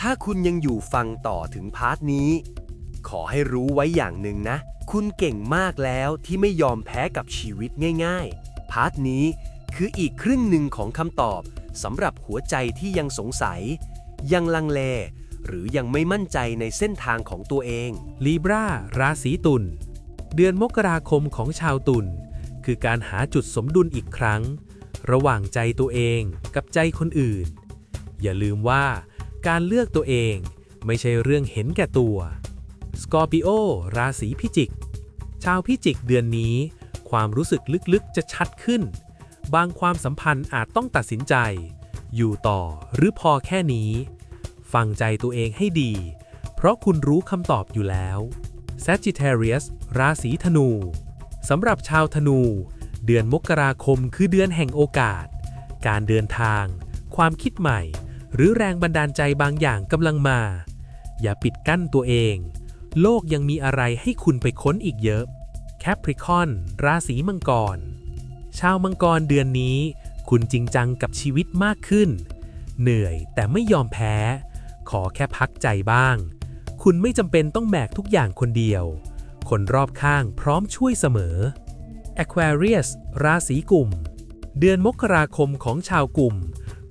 ถ้าคุณยังอยู่ฟังต่อถึงพาร์ทนี้ ขอให้รู้ไว้อย่างหนึ่งนะ คุณเก่งมากแล้วที่ไม่ยอมแพ้กับชีวิตง่าย ๆ พาร์ทนี้คืออีกครึ่งหนึ่งของคำตอบสำหรับหัวใจที่ยังสงสัย ยังลังเล หรือยังไม่มั่นใจในเส้นทางของตัวเองลีบราราศีตุลเดือนมกราคมของชาวตุลคือการหาจุดสมดุลอีกครั้ง ระหว่างใจตัวเองกับใจคนอื่น อย่าลืมว่า การเลือกตัวเองไม่ใช่เรื่องเห็นแก่ตัว สกอร์ปิโอ ราศีพิจิก ชาวพิจิกเดือนนี้ ความรู้สึกลึกๆจะชัดขึ้น บางความสัมพันธ์อาจต้องตัดสินใจ อยู่ต่อหรือพอแค่นี้ ฟังใจตัวเองให้ดี เพราะคุณรู้คำตอบอยู่แล้ว Sagittarius ราศีธนู สำหรับชาวธนู เดือนมกราคมคือเดือนแห่งโอกาส การเดินทาง ความคิดใหม่ หรือแรงบันดาลใจบางอย่างกำลังมา อย่าปิดกั้นตัวเอง โลกยังมีอะไรให้คุณไปค้นอีกเยอะ Capricorn ราศีมังกร ชาวมังกรเดือนนี้ คุณจริงจังกับชีวิตมากขึ้น เหนื่อยแต่ไม่ยอมแพ้ ขอแค่พักใจบ้าง คุณไม่จำเป็นต้องแบกทุกอย่างคนเดียว คนรอบข้างพร้อมช่วยเสมอ Aquarius ราศีกลุ่ม เดือนมกราคมของชาวกลุ่ม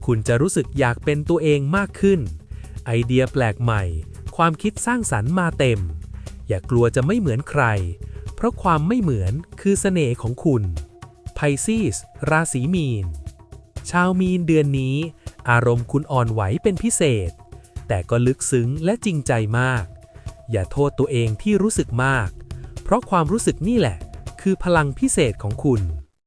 คุณจะรู้สึกอยากเป็นตัวเองมากขึ้น ไอเดียแปลกใหม่ ความคิดสร้างสรรค์มาเต็ม อย่ากลัวจะไม่เหมือนใคร เพราะความไม่เหมือนคือเสน่ห์ของคุณ Pisces ราศีมีน ชาวมีนเดือนนี้ อารมณ์คุณอ่อนไหวเป็นพิเศษ แต่ก็ลึกซึ้งและจริงใจมาก อย่าโทษตัวเองที่รู้สึกมาก เพราะความรู้สึกนี่แหละ คือพลังพิเศษของคุณ